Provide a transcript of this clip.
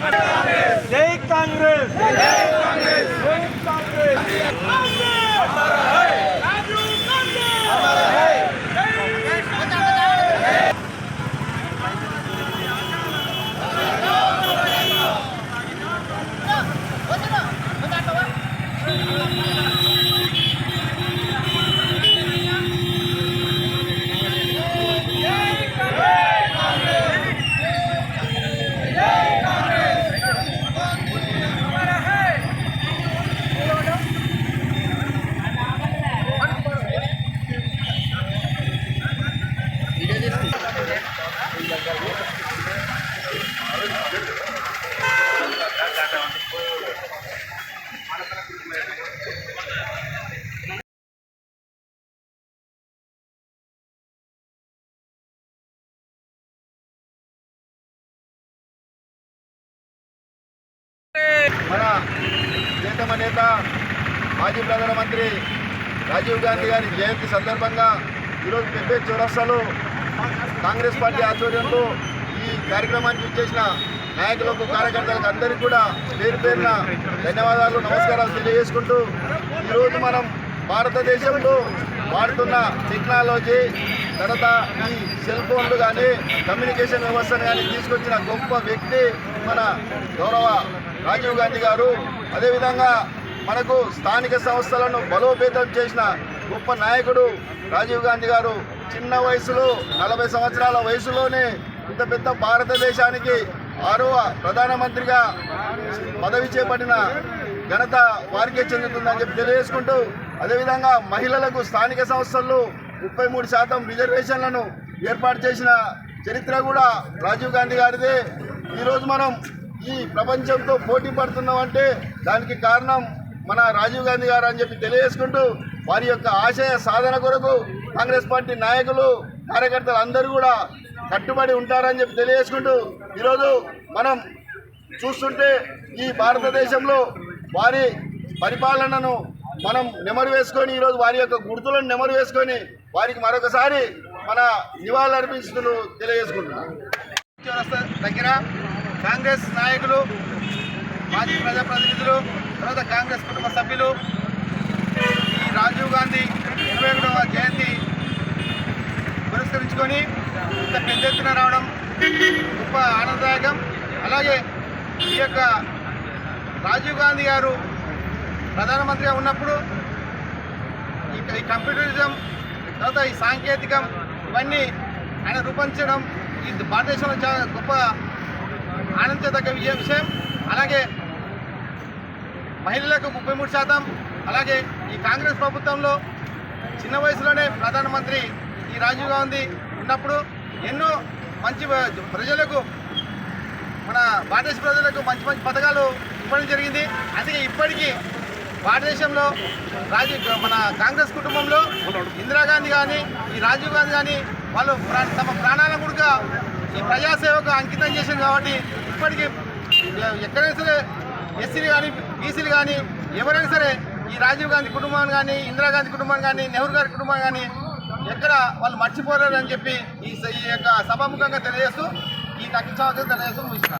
Let's go. మన ప్రియతమ నేత మాజీ ప్రధానమంత్రి రాజీవ్ గాంధీ గారి జయంతి సందర్భంగా ఈరోజు పెద్ద చౌరస్తాలో కాంగ్రెస్ పార్టీ ఆధ్వర్యంలో ఈ కార్యక్రమానికి ఇచ్చేసిన నాయకులకు కార్యకర్తలకు అందరికీ కూడా పేరు పేరున ధన్యవాదాలు నమస్కారాలు తెలియజేసుకుంటూ ఈరోజు మనం భారతదేశంలో వాడుతున్న టెక్నాలజీ తర్వాత ఈ సెల్ ఫోన్లు కానీ కమ్యూనికేషన్ వ్యవస్థను కానీ తీసుకొచ్చిన గొప్ప వ్యక్తి మన గౌరవ రాజీవ్ గాంధీ గారు. అదేవిధంగా మనకు స్థానిక సంస్థలను బలోపేతం చేసిన గొప్ప నాయకుడు రాజీవ్ గాంధీ గారు చిన్న వయసులో నలభై సంవత్సరాల వయసులోనే ఇంత పెద్ద భారతదేశానికి ఆరవ ప్రధానమంత్రిగా పదవి చేపట్టిన ఘనత వారికే చెందుతుందని చెప్పి తెలియజేసుకుంటూ అదేవిధంగా మహిళలకు స్థానిక సంస్థల్లో ముప్పై మూడు శాతం రిజర్వేషన్లను ఏర్పాటు చేసిన చరిత్ర కూడా రాజీవ్ గాంధీ గారిదే. ఈరోజు మనం ఈ ప్రపంచంతో పోటీ పడుతున్నామంటే దానికి కారణం మన రాజీవ్ గాంధీ గారు అని చెప్పి తెలియజేసుకుంటూ వారి యొక్క ఆశయ సాధన కొరకు కాంగ్రెస్ పార్టీ నాయకులు కార్యకర్తలు అందరూ కూడా కట్టుబడి ఉంటారని చెప్పి తెలియజేసుకుంటూ ఈరోజు మనం చూస్తుంటే ఈ భారతదేశంలో వారి పరిపాలనను మనం నెమరు వేసుకొని ఈరోజు వారి యొక్క గుర్తులను నెమరు వేసుకొని వారికి మరొకసారి మన నివాళులు అర్పించుతూ తెలియజేసుకుంటున్నాం. దగ్గర కాంగ్రెస్ నాయకులు మాజీ ప్రజాప్రతినిధులు తర్వాత కాంగ్రెస్ కుటుంబ సభ్యులు రాజీవ్ గాంధీ ఇరవై ఒకటవ జయంతి పురస్కరించుకొని ఇంత పెద్ద ఎత్తున రావడం గొప్ప ఆనందదాయకం. అలాగే ఈ యొక్క రాజీవ్ గాంధీ గారు ప్రధానమంత్రిగా ఉన్నప్పుడు ఈ ఈ కంప్యూటరిజం తర్వాత ఈ సాంకేతికం ఇవన్నీ ఆయన రూపొందించడం ఈ భారతదేశంలో చాలా గొప్ప ఆనందించదగ్గ విజయ విషయం. అలాగే మహిళలకు ముప్పై మూడు శాతం అలాగే ఈ కాంగ్రెస్ ప్రభుత్వంలో చిన్న వయసులోనే ప్రధానమంత్రి ఈ రాజీవ్ గాంధీ ఉన్నప్పుడు ఎన్నో మంచి ప్రజలకు మన భారతదేశ ప్రజలకు మంచి మంచి పథకాలు ఇవ్వడం జరిగింది. అందుకే ఇప్పటికీ భారతదేశంలో రాజీవ్ మన కాంగ్రెస్ కుటుంబంలో ఇందిరాగాంధీ కానీ ఈ రాజీవ్ గాంధీ కానీ వాళ్ళు ప్రా- తమ ప్రాణాలను కూడా ఈ ప్రజాసేవకు అంకితం చేసింది కాబట్టి ఇప్పటికీ ఎక్కడైనా సరే ఎస్సీలు కానీ బీసీలు కానీ ఎవరైనా సరే ఈ రాజీవ్ గాంధీ కుటుంబాన్ని కానీ ఇందిరాగాంధీ కుటుంబాన్ని కానీ నెహ్రూ గారి కుటుంబాన్ని కానీ ఎక్కడ వాళ్ళు మర్చిపోలేరు అని చెప్పి ఈ ఈ యొక్క సభాముఖంగా తెలియజేస్తూ ఈ తగ్గించవలసిన తెలియజేస్తూ ముగిస్తున్నారు